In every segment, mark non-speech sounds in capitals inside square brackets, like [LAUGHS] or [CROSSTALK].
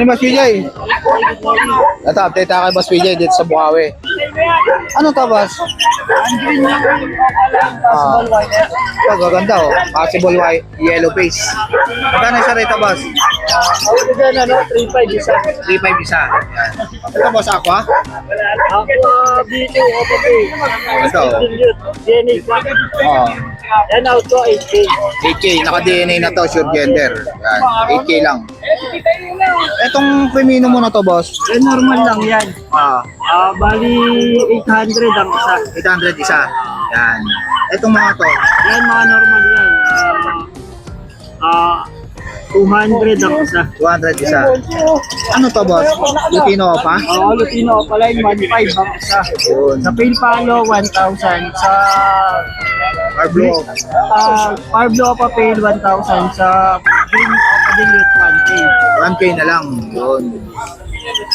Morning, Boss PJ. Ito, update tayo kay Boss PJ dito sa Bukawi. Ano to, Boss? Ah, ito, gaganda oh. Possible white, yellow face. Magkano siya rito, Boss? Ako dyan, ano, 3.5 isa. 3.5 isa. Yan. Ito, Boss Aqua. Ako dito, ako po. Ito. DNA pa. Yan out ko, 8K. 8K. Naka-DNA na to, sure gender. Yan. 8K lang. Etong Crimino mo na to, Boss. Eh, normal lang yan. Ah, Ah, bali 800 ang isa. 800 isa. Yan. Etong mga to. Yan, mga normal yan. Ah, 200 ang isa. 200 isa. Ano to, Boss? Lutino pa? Oo, Lutino yung 1.5 ang isa. Yun. Sa Pilpalo, 1,000. Sa Or blue. ah, Parblo Papel, 1,000. Sa Green Padilit, 1K. 1K na lang. Yun.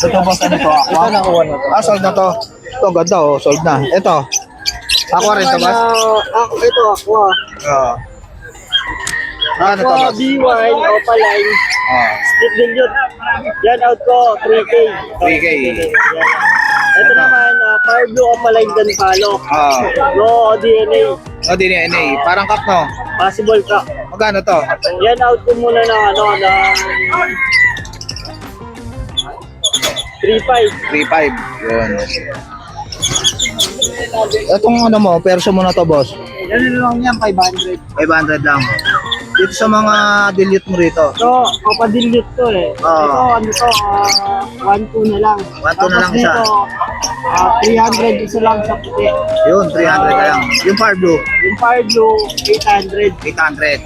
Ito boss, ano to? Aqua? Ito nakuha na to. Ah, sold na to. Ito, ganda oh. Sold na. Ito. Aqua rin to, boss? Ah, ito, Aqua. Oo. Ah, ano to, Aqua, boss? B1, Opaline. Ah, Split dilute. Yan out ko, 3K. 3K. Yan. Ito naman, uh, Fire Blue Opaline Gunpalo. Ah. No DNA. Oh, DNA. Parang cup, no? Possible ka. Magkano to? Yan out ko muna ng ano, ng 3.5. 3.5. Yun. Itong ano mo, perso mo na to, boss? Yan lang yan, 500. 500 lang. Dito sa mga delete mo rito. So, papadilute to eh. Oo. Ito, ano to, uh, 1-2 na lang. 1-2 na lang Tapos isa. dito, ah, 300 isa lang sa puti. Yun, 300 na lang. Yung far blue, Yung Fire Blue, 800. 800.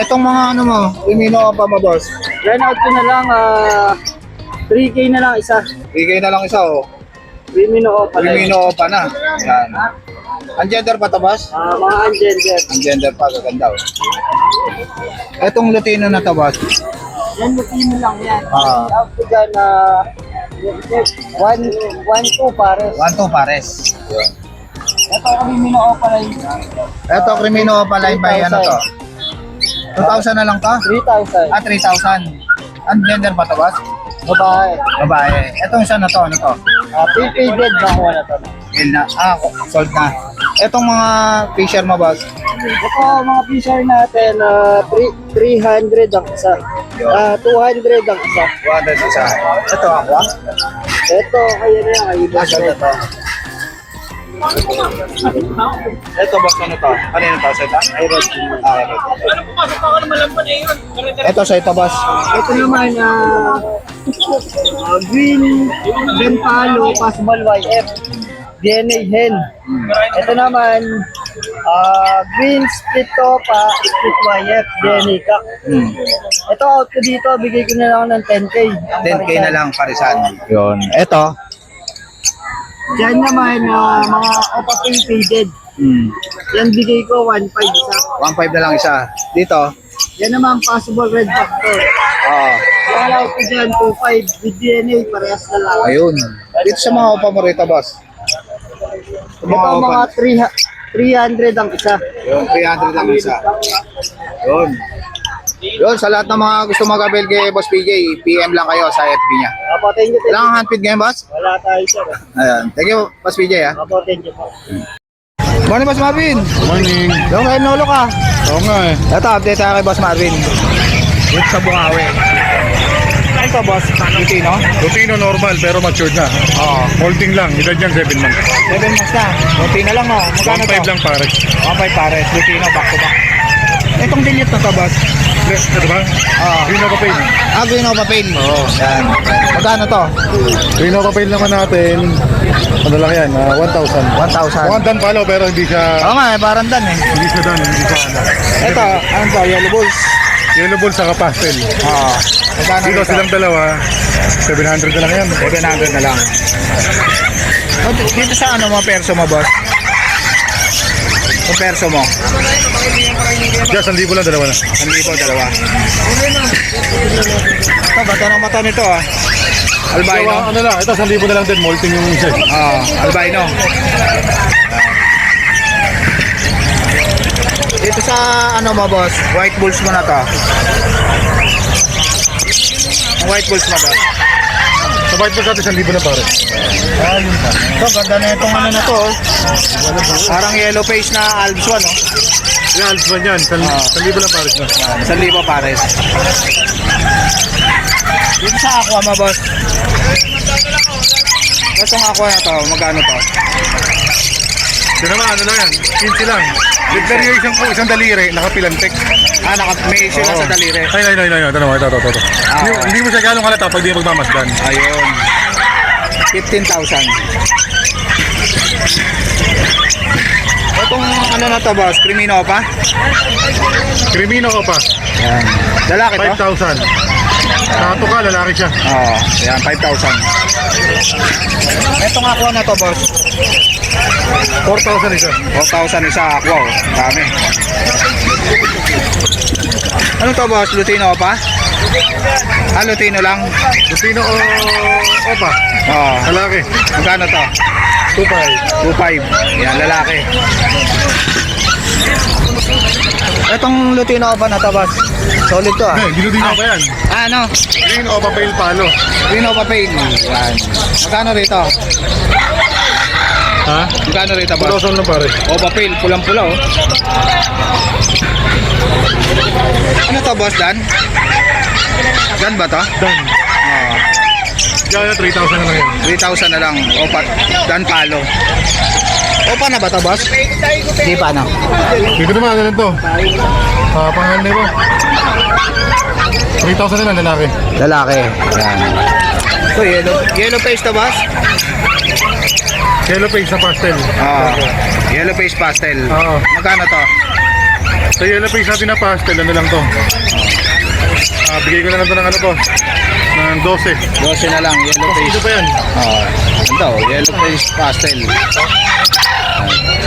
Etong mga ano mo, Lumino pa mo, boss? Yan out ko na lang, ah, 3K na lang isa. Bigay na lang isa, oh. Remino pala. Lumino pa na. Yan. Ang gender pa to, boss? Ah, mga ungender. Ang gender pa, gaganda, oh. Etong Lutino na to, boss? Yan, Lutino lang yan. Ah. Ko dyan, ah, 1-2 pares. 1-2 pares. Yun. Ito, Remino pala yun. Eto, Crimino pa line by ano to? 2,000 na lang to? 3,000. Ah, 3,000. Ang gender pa to, boss? Babae. Babae. Etong isa na to, ano to? Ah, prepaid bed nakuha na to. Yun na. Ah, sold na. Etong mga fisher mo, boss? Ito, mga fisher natin, ah, three- 300 ang isa. Ah, 200 ang isa. 200 isa. Ito, aqua? Ito, kaya na yan, kaya Ah, sold na to. Ito, boss, ano to? Kanino to? Sa ito? Ah, ito. Ito, sa ito, boss. Ito naman, ah, ah, green, Bentalo, possible YF, DNA hen. Ito naman, ah, green split topa, split YF, DNA ka. Hmm. Ito out ko dito, bigay ko na lang ng 10k. Ang 10k parisan. na lang, parisan. Yun. Ito. Diyan naman, ah, mga opa faded. Hmm. Yan bigay ko 1.5 isa. 1.5 na lang isa. Dito. Yan naman possible red factor. Oo. Yan out ko dyan 2.5 with DNA, parehas na lang. Ayun. Dito sa mga upa mo rito, boss. Ito mga upa. mga 300 300 ang isa. Yun, 300 lang isa. Yun. Yun, sa lahat ng mga gusto mag-avail kay Boss PJ, PM lang kayo sa FB niya. Apo, thank you. you. Kailangan handpid ngayon, boss? Wala tayo sir. Ayan. Thank you, Boss PJ, ha? Apo, thank you po. Morning, Boss Marvin. Morning. Yung kay Nolo ka. Oo nga eh. Ito, update tayo kay Boss Marvin. Dito sa Bungawi. Ito, Boss. Lutino? Lutino normal pero matured na. Oo. Molting lang. Edad niyan 7 months. 7 months na. Lutino lang, no? Magkano 1.5 lang pare. 1.5 pares. Lutino, back to back. Itong delete na to, Boss. Yes, ito ba? Oo. Rino Capail. Ah, green o papain. Oo. Yan. Magkano to? Rino Capail naman natin. Ano lang yan? ah, 1,000. 1,000. One dan palo pero hindi siya Oo nga, eh, parang dan eh. hindi siya dan, hindi siya ano. Ito, ano to, yellow bulls. Yellow ball sa pastel. Oo. Magkano Dito silang dalawa, 700 na lang yan. 700 na lang. O, d- dito sa ano mo, perso mo, boss? Yung perso mo? Just 1,000 lang dalawa na. Ang libo, dalawa. Ito, bato ng mata nito ah. Albino. Dalawa, ano lang, ito 1,000 na lang din. Molting yung isa. Ah, albino. Dito sa ano mo, boss? White bulls mo na to. Ang white bulls mo boss. Sa white bulls natin, 1,000 na pare. Ito, ganda na itong ano na to. oh. Parang yellow face na Alps one, oh. Yung Alpswan yan, 1,000 na pare na. Sa libo pares. Dito sa aqua mo, boss. Itong aqua na to, magkano to? Ito naman, ano lang yan, 15 lang. Literally yung isang, isang daliri, nakapilantek. Ah, naka, may issue lang sa daliri. Ay, ay, ay, ay, ito naman, ito, ito, ito. Hindi, hindi mo siya gano'ng halata pag di magmamasdan. Ayun. 15,000. Itong ano na to, boss? Crimino pa? Crimino ko pa, Yan. Lalaki to? 5,000. Kato ka, lalaki siya. Oo, yan, 5,000. Itong aqua na to, boss. 4,000 isa. 4,000 isa aqua, oh. Dami. Ano to, boss? Lutino pa? Ah, Lutino lang? Lutino o Opa, Oo. lalaki. Magkano to? 2,500. 2.5. Yan, lalaki. Itong Lutino pa na to, boss. Solid to, ah. Eh, ginudino pa yan. Ah, ano? Green Opa Pale Palo. Lutino pa pain. Yan. Magkano rito? Ha? Magkano rito, boss? 2,000 lang pare. O, papel. Pulang-pula, oh. Ano to, boss, Dan? Dan ba to? Dan. Oo. Yan, 3,000 na lang yan. 3,000 na lang. Opa, Dan Palo. Opa na ba to, boss? Hindi pa, no? Dito naman, ano to? Ah, pangalan nito. 3,000 na lang lalaki. Lalaki. Yan. Ito, yellow, yellow face to, boss? Yellow face sa pastel. Oo. Yellow face pastel. Oo. Magkano to? Sa yellow face natin na pastel, ano lang to? Ah, bigay ko na lang to ng ano to? Ng 12. 12 na lang, yellow face. pa yan. Oo. Ito, yellow face pastel.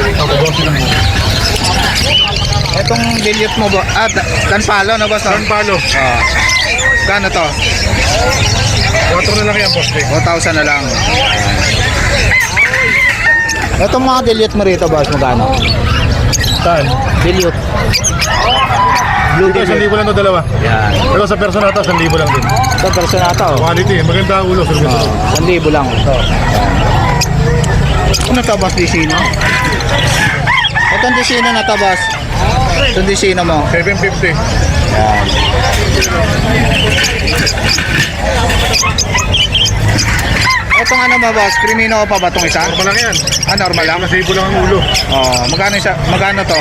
Ako, 12 lang. Itong dilute mo ba? Ah, da- Dan Palo, no, boss? San Palo. Oo. Magkano to? 4 na lang yan, boss. eh. 4,000 na lang. Itong mga dilute mo rito, boss, magkano? Saan? Dilute. Blue Ito, 1,000 dilute. lang to dalawa. Yan. Pero sa personal to, 1,000 lang din. Ito, personata, oh. Quality, maganda ang ulo. Service. Oh, 1,000 lang. Ano to, boss, Disino? Itong Disino na to, boss. Itong Disino mo. 750. Yan. Itong ano ba, boss? Crimino pa ba itong isa? Normal lang yan. Ah, normal lang? 1,000 lang ang ulo. Oh, magkano isa? Magkano to?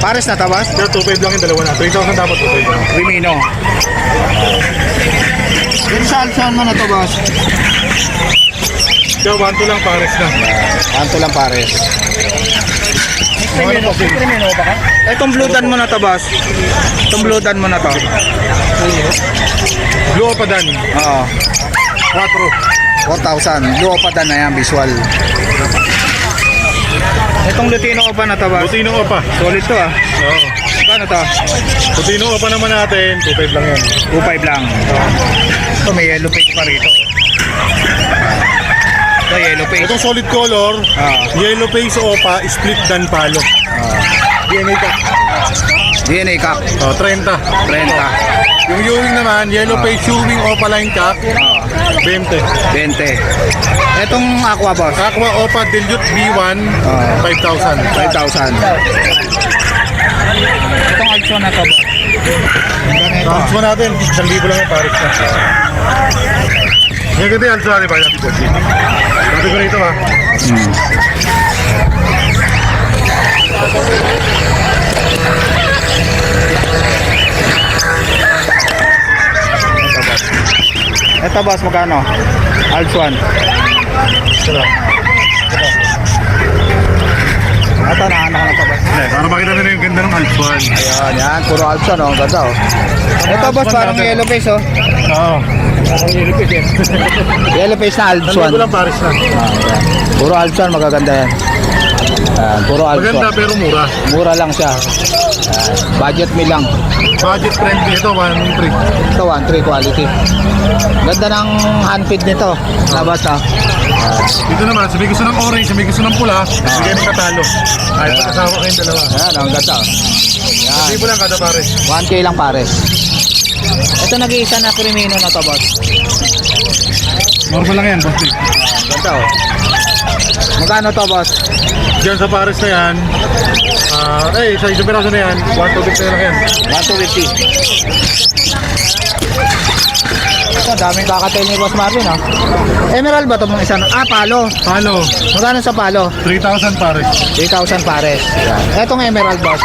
Pares na boss? Kaya 2,500 lang yung dalawa na. 3,000 dapat 2,500 lang. Crimino. Yung sa alsan mo na to, boss? Kaya 1,2 lang pares na. Kanto lang pares. Ano po, Sil? Itong blue dan mo na to, boss? Itong blue dan mo na to? Blue pa dan. Oo. 4. 4,000. Blue pa dan na yan, visual. Itong Lutino ko pa na to, boss? Lutino pa. Solid to, ah. Oo. Magkano to? Lutino pa naman natin. 2,500 lang yan. 2.5 lang. Ito, may yellow paint pa rito. Ito, yellow paint. Itong solid color, Ah. yellow face opa, split dan palo. Ah. DNA ka. DNA cap. Oh, 30. 30. Yung Ewing naman, yellow face Ewing opa line cap, 20. 20. Itong aqua, boss? Aqua opa dilute B1, Ah. 5,000. 5,000. Itong Alpson na to, boss? Tapos mo natin, 1,000 lang yung pares na. Alsa, di ba? Natin po. Sabi ko rito ha. Hmm. Ito boss, magkano? 1. Ito na ito boss. Eh, Para makita nila yung ganda ng Alpsuan. Ayan, yan. Puro 1, oh. Ang Ganda, oh. Ito boss, parang yellow face, oh. Oo. Yellow face na Alps 1. 1,000 lang pares na. Ah, yan. Puro Alps 1, magaganda yan. Yan, puro Alps Maganda 1. pero mura. Mura lang siya. Yan. Budget meal lang. Budget friendly ito, 1,300. Ito, 1-3 quality. Ganda ng handfeed nito. Labas, ha. Dito naman, sa may gusto ng orange, sa may gusto ng pula, bigay ng katalo. Ay, pag-asawa kayong dalawa. Ayan, ang ganda. oh. Yan. Hindi mo lang kada pares. 1K lang pares. Ito nag-iisa na Crimino na to, boss. Normal lang yan, boss. Ganda, oh. Magkano to, boss? Diyan sa Paris na yan, ah, eh, sa isang piraso na yan, 150 na lang yan. 150. Ito, daming kakatail ni Boss Marvin, ah. Emerald ba ito mga isa? Ah, palo. Palo, Magkano sa palo? 3,000 Paris. 3,000 pares. Yan. Etong emerald, boss.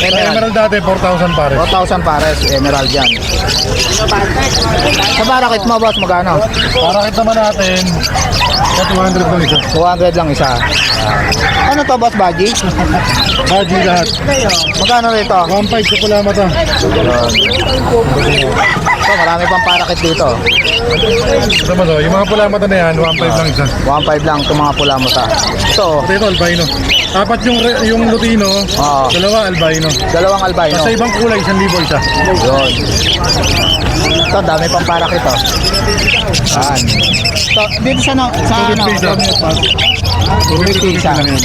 Emerald. Emerald dati, 4,000 Paris. 4,000 pares, emerald yan. Sa barakit mo, boss, magkano? Para kita naman natin, sa 200 lang ito. 200 lang isa. Ano to, boss, Baji? Haji [LAUGHS] lahat. Magkano rito? 1.5 sa pula mata. Ito, marami pang parakit dito. Ito ba to? Yung mga pula mata na yan, 1.5 lang isa. 1.5 lang itong mga pula mo ta. Ito, Pati ito, albino. Apat yung, re- yung lutino, Oo. dalawa albino. dalawang albino. Sa ibang kulay, 1,000 isa. Yun. Ito, dami pang parakit to. Yan. Ito, dito sa, no, sa ano, 250 isa. 250 isa. lang yan.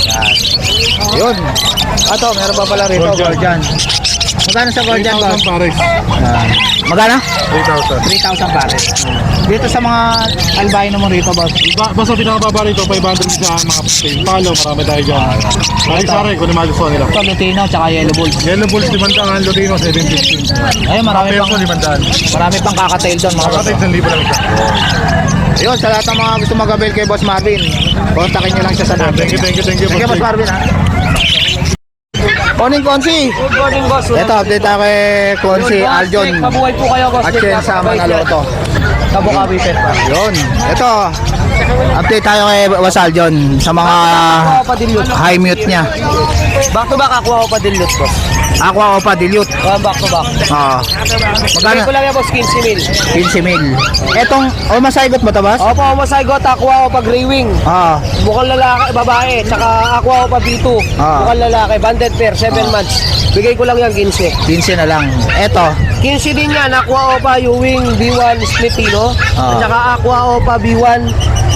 Yun. Ito, meron pa pala rito, Gordian. Magkano sa Gordian, boss? 3,000 Paris. Yan. Magkano? 3,000. 3,000 pares. Dito sa mga albino mo rito, boss. Ba basta pinakababa rito, 500 sa mga pastel. Palo, marami tayo dyan. Ay, sare, kung naman gusto nila. Ito, Lutino, tsaka Yellow Bulls. Yellow Bulls, 500, Lutino, 750. Ayun, marami pang, Peso, 500. marami pang kakatail doon, mga boss. Makatid, 1,000 lang isa. Yun, sa lahat ng mga gusto mag-avail kay Boss Marvin, kontakin nyo lang siya sa number. Thank you, thank you, thank you. Thank you, Boss Marvin, ha? Morning, Konsi! Good morning, boss. Ito, update tayo kay Konsi Aljon Kabuhay po kayo, boss. at Chen sa Manaloto. Kabukawi pet. Yun. Ito, update tayo kay Boss Aljon sa mga high mute niya. Back to back, aqua pa dilute, boss. Aqua Opa Dilute. Ah, back to back. Oo. Bigay ko Magkano? lang yan, boss, 15 mil. 15 mil. Etong, o masaygot ba ito, boss? Opo, Masaygot, aqua pa gray wing. Oo. Bukal lalaki, babae, tsaka aqua pa B2. Ah. Bukal lalaki, banded pair, 7 Ah. months. Bigay ko lang yan, 15. 15 na lang. Eto, 15 din yan, aqua pa Ewing B1 split tino. Ah. At saka aqua pa B1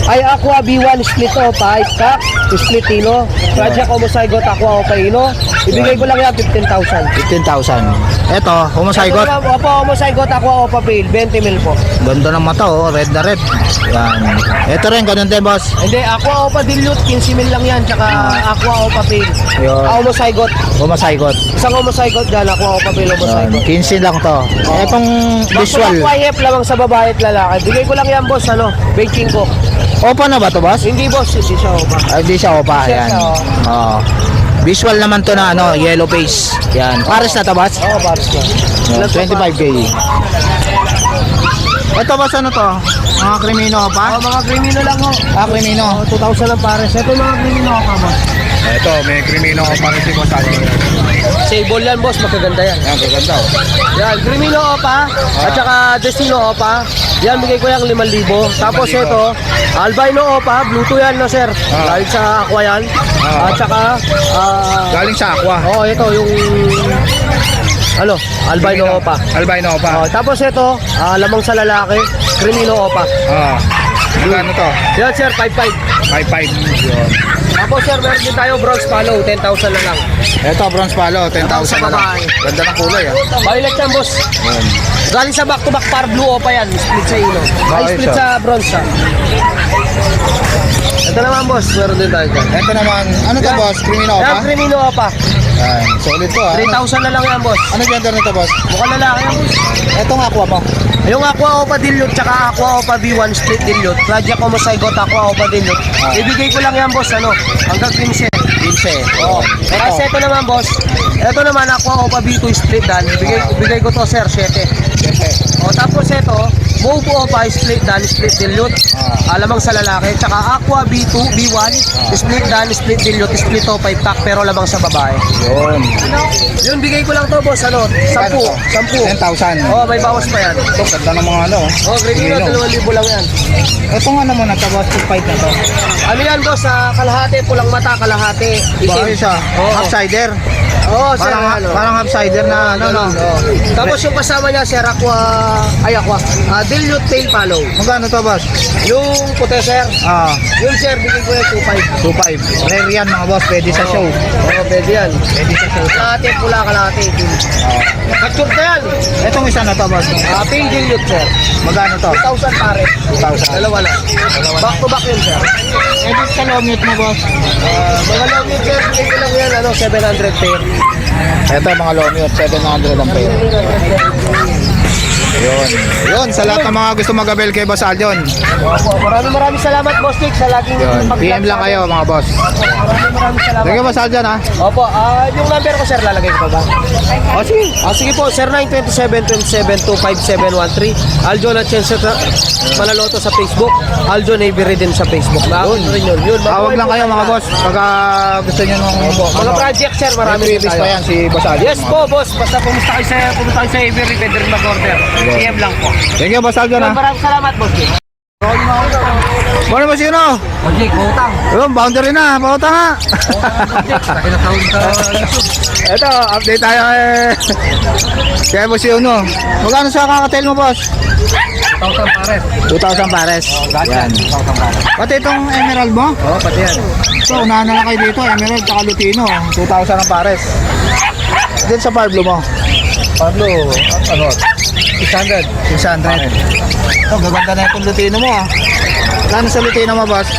ay aqua B1 split opa, iskak, split tino. Project Homozygote aqua opa ino. Ibigay ko lang yan 15,000. 15,000. Eto. Ito naman, Opo, Homozygote aqua opa pale, 20 mil po. Ganda ng mata, oh. Red na red. Yan. Ito rin, ganun din, boss. Hindi, aqua opa dilute, 15 mil lang yan, tsaka aqua opa pale. Yun. Ah, Homozygote. Humasaygot. Isang Homozygote dyan, aqua opa pale, Yan. Homozygote. 15 lang to. Etong visual. Visual. Aqua lamang sa babae at lalaki. Bigay ko lang yan, boss, ano, baking ko. Opa na ba to, boss? Hindi, boss, hindi siya opa. Ay, di siya opa. Siya Yan. siya, oh. Oo. Visual naman to na ano, yellow face. Yan. Pares na to, boss? Oo, oh, pares ko. Yan, 25k. Ito, boss, ano to? Mga krimino Oh, pa? mga krimino lang ho. Ah, krimino. Oh, 2,000 lang pares. Ito mga krimino ka boss. Ito, may krimino pa rin si boss. Sable yan boss, magaganda yan. Yan, gaganda, oh. Yan, krimino opa, at saka destino opa. Yan, bigay ko yung 5,000. Tapos 5,000. ito, albino opa, bluetooth yan no sir. Ah. Dahil sa aqua yan. Ah. At saka, ah, Galing sa aqua. oh, ito yung, ano, albino opa. Albino pa. Oh, tapos ito, ah, lamang sa lalaki, krimino opa. Ah. Magkano to? Yan sir, 5,500. 5.5. Yun. Tapos sir, meron din tayo bronze follow, 10,000 na lang. Ito, bronze palo, 10,000 na lang. babae. Ganda ng kulay, ah. Violet yan, boss. Yan. Galing sa back-to-back par blue o pa yan. Split sa ilo. Ay, Bakit split siya? sa bronze siya. Ito naman, boss. Meron din tayo dyan. Ito naman, ano to, boss? Krimino Yan, pa? Crimino pa. Yan, solid to, ah. 3,000 na lang yan, boss. Ano gender nito, boss? Mukhang lalaki yan, boss. Ito nga aqua mo. Yung Aqua Opa Dilute tsaka Aqua Opa B1 split dilute. Project Homozygote Aqua Opa Dilute. Ah. Ibigay ko lang yan, boss. Ano? Hanggang 15. 15. Oo. Ito. Kasi ito naman, boss. Ito naman, Aqua Opa B2 split dan. Bigay, bigay ko to, sir, 7. O, tapos ito, Move Opa split dan, split dilute. Ah. Alamang sa lalaki. Tsaka Aqua B2, B1, split dan, split dilute, split Opa pack, pero lamang sa babae. Yun. Yun, bigay ko lang to, boss. Ano? 10. 10. 10,000. Oh, may bawas pa yan. Ito, ganda ng mga ano. Oh, Grimino, Krimino. 2,000 lang yan. Ito nga naman, ito, boss, 2.5 na to. Ano yan, boss? Sa kalahati, pulang mata, kalahati. Bakit siya? Oo. Half cider. Oo, sir. Parang, ano? parang cider na ano, no? Oo. Tapos yung kasama niya, sir, aqua, ay aqua, ah, dilute tail follow. Magkano to, boss? Yung puti, sir, Ah, yung sir, bigay ko yung 2.5. 2.5. Rare yan, mga boss. Pwede sa show. Oo, pwede yan. Pwede sa show. Kalahati, pula, kalahati. Ah. Mature na yan. Itong isa na to, boss. Ah, pale dilute, sir. Magkano to? 2,000 pare. 2,000. Dalawa lang. Back to back yun, sir. Dito sa long mo, boss. Ah, mga long yun, sir. Bigay ko lang yan, ano, 700 pair. Ito, mga mute. 700 ang pair. Yun. Yun, sa lahat ng mga gusto mag-avail kay Boss Aljon. Opo, maraming maraming salamat, Boss Nick, sa laging Yun. pag- PM lang kayo, mga boss. Maraming maraming salamat. Sige, Boss Aljon, ha? Opo, ah, yung number ko, sir, lalagay ko pa ba? Oh, sige. Ah, sige po, sir, 927-27-25713. Aljo na chance sa Manaloto sa Facebook. Aljo Navy din sa Facebook. Yun. Yun. yun. Tawag lang kayo, mga boss. Pagka gusto nyo nung... Mga project, sir, marami May din previous tayo. pa yan, si Boss Aljon. Yes po, boss. Basta pumunta kayo sa, pumunta kayo sa Avery, pwede rin mag-order. PM lang po. Thank you, Boss Aljon, ha? Maraming salamat, boss. Bueno, Boss Yuno. Project, utang. Yun, boundary na. Pauta nga. Ito, update tayo eh. Kaya Boss Yuno. Magkano sa kakatail mo, boss? 1,000 pares. 2,000 pares. Yan. Pati itong emerald mo? Oo, pati yan. Ito, unahan na lang kayo dito. Emerald, tsaka lutino. 2,000 ang pares. Dito sa Pablo mo? Pablo, ano? 600. 600. Ito, gaganda na itong lutino mo ah. Kano sa lutino mo, boss?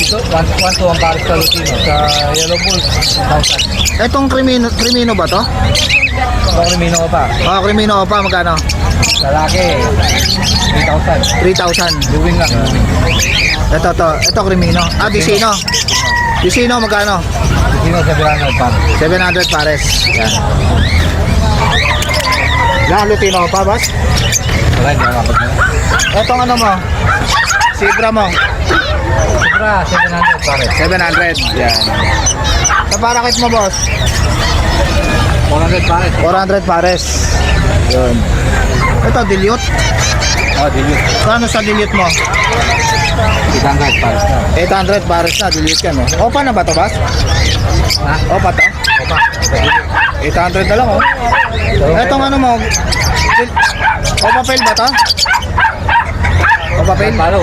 Ito, 1 to 1 pares sa Lutino. Sa Yellow Bulls, 1,000. Itong krimino, krimino ba to? Ito, Rimino ko pa. Ah, krimino pa, magkano? Lalaki, 3,000. 3,000. Luwing lang. Ito, to. Ito, krimino. Ah, disino. Disino, magkano? Sino sa Birano, pares? 700 pares. Yan. Yan, lutino pa, boss? Wala, hindi ako kapag Itong ano mo? Sibra mo? Sobra, 700 pares. 700. Yan. Sa parakit mo, boss? 400 pares. 400 pares. Yun. Ito, dilute. Oh, dilute. Kano sa dilute mo? 800 pares na. 800 pares na, dilute ka, no? Opa na ba to, boss? Ha? Opa to? Opa. 800 na lang, oh. Etong ano mo? dil- Opa fail ba to? Opa fail? Palo.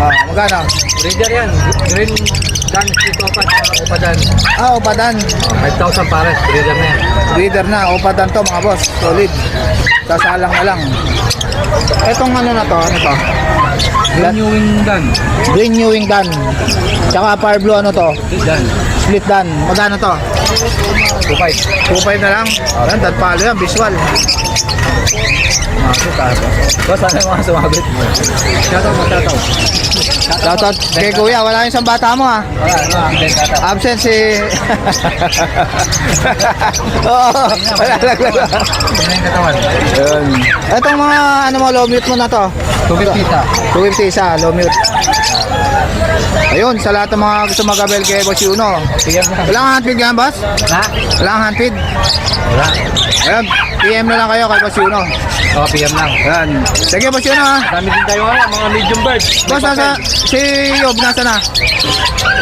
Ah, magkano? Breeder yan. Green Dan Street Opa. Opa Dan. Ah, Opa Dan. 5,000 pares. Breeder na yan. Breeder na, Opa Dan to, mga boss. Solid. Sasalang na lang. Etong ano na to, ano to? Green New Wing Dan. Green New Wing Dan. Tsaka Fire Blue ano to? Dan. Split Dan. Magkano to? 2,500. 2.5 na lang. Yan, dad palo yan, visual. Masuk ka. Boss, ano yung mga sumabit? Shoutout mo, shoutout. Shoutout kay Kuya, wala yung isang bata mo ah. Wala, shoutout. Absent si... [LAUGHS] Oo, wala lang lang. Yung katawan? Yun. Itong mga ano mo, low mute mo na to. 250 isa. 250 isa, low mute. Ayun, sa lahat ng mga gusto mag-abel kay Boss na. Wala kang handpid yan, boss? Ha? Wala kang handpid? Wala. Ayun, PM na lang kayo kay Boss Yuno. Oh, PM lang. Yan. Sige, Boss Yuno ha. Dami din tayo nga, mga medium bird. Boss, nasa, si Yob, nasa na?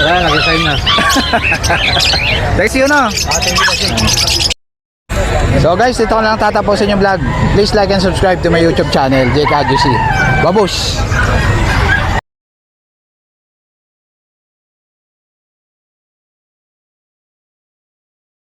Wala, nag-sign na. [LAUGHS] Ah, thank you, bossing. So guys, dito ko na lang tatapusin yung vlog. Please like and subscribe to my YouTube channel, Jake Adjusi. Babush!